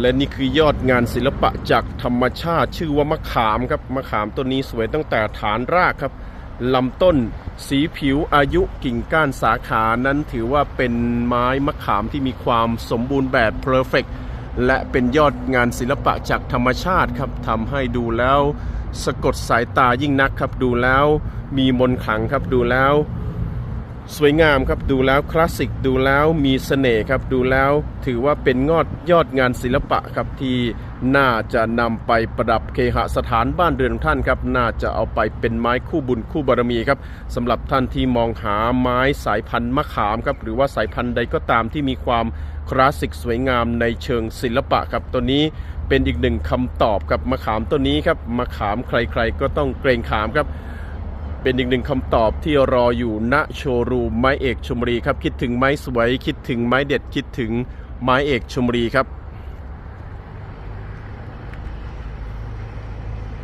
และนี่คือยอดงานศิลปะจากธรรมชาติชื่อว่ามะขามครับมะขามต้นนี้สวยตั้งแต่ฐานรากครับลำต้นสีผิวอายุกิ่งก้านสาขานั้นถือว่าเป็นไม้มะขามที่มีความสมบูรณ์แบบเพอร์เฟกและเป็นยอดงานศิลปะจากธรรมชาติครับทำให้ดูแล้วสะกดสายตายิ่งนักครับ ดูแล้วมีมนขลังครับดูแล้ว สวยงามครับดูแล้วคลาสสิกดูแล้วมีเสน่ห์ครับดูแล้วถือว่าเป็นงอดยอดงานศิลปะครับที่น่าจะนำไปประดับเคหสถานบ้านเรือนของท่านครับน่าจะเอาไปเป็นไม้คู่บุญคู่บารมีครับสำหรับท่านที่มองหาไม้สายพันธุ์มะขามครับหรือว่าสายพันธุ์ใดก็ตามที่มีความคลาสสิกสวยงามในเชิงศิลปะครับตัวนี้เป็นอีกหนึ่งคำตอบกับมะขามต้นนี้ครับมะขามใครๆก็ต้องเกรงขามครับ เป็นอีกหนึ่งคำตอบที่รออยู่ณโชว์รูมไม้เอกชมบุรีครับ คิดถึงไม้สวย คิดถึงไม้เด็ดคิดถึงไม้เอกชมบุรีครับ